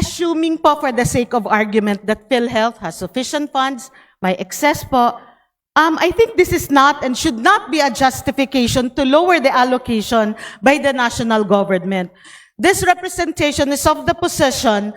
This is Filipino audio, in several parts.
assuming po for the sake of argument that PhilHealth has sufficient funds, may excess po, um, I think this is not and should not be a justification to lower the allocation by the national government. This representation is of the position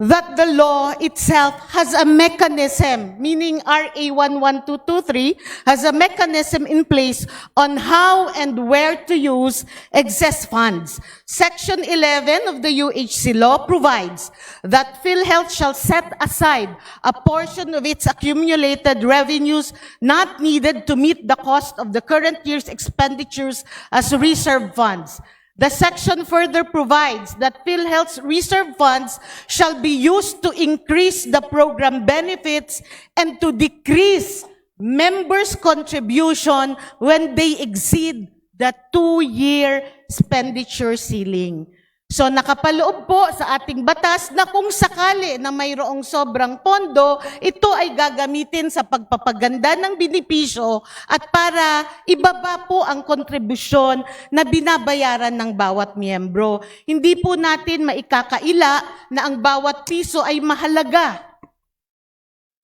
that the law itself has a mechanism, meaning RA 11223 has a mechanism in place on how and where to use excess funds. Section 11 of the UHC law provides that PhilHealth shall set aside a portion of its accumulated revenues not needed to meet the cost of the current year's expenditures as reserve funds. The section further provides that PhilHealth's reserve funds shall be used to increase the program benefits and to decrease members' contribution when they exceed the two-year expenditure ceiling. So nakapaloob po sa ating batas na kung sakali na mayroong sobrang pondo, ito ay gagamitin sa pagpapaganda ng binipisyo at para ibaba po ang kontribusyon na binabayaran ng bawat miyembro. Hindi po natin maikakaila na ang bawat piso ay mahalaga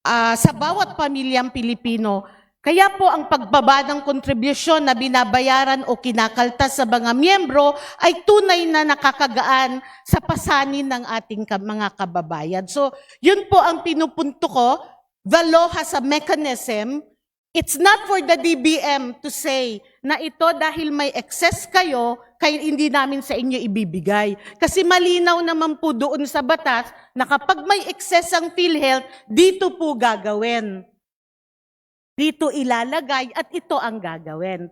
ah, sa bawat pamilyang Pilipino. Kaya po ang pagbaba ng kontribusyon na binabayaran o kinakaltas sa mga miyembro ay tunay na nakakagaan sa pasanin ng ating mga kababayan. So, yun po ang pinupunto ko. The law has a mechanism. It's not for the DBM to say na ito dahil may excess kayo, kaya hindi namin sa inyo ibibigay. Kasi malinaw naman po doon sa batas na kapag may excess ang PhilHealth, dito po gagawin dito ilalagay at ito ang gagawin.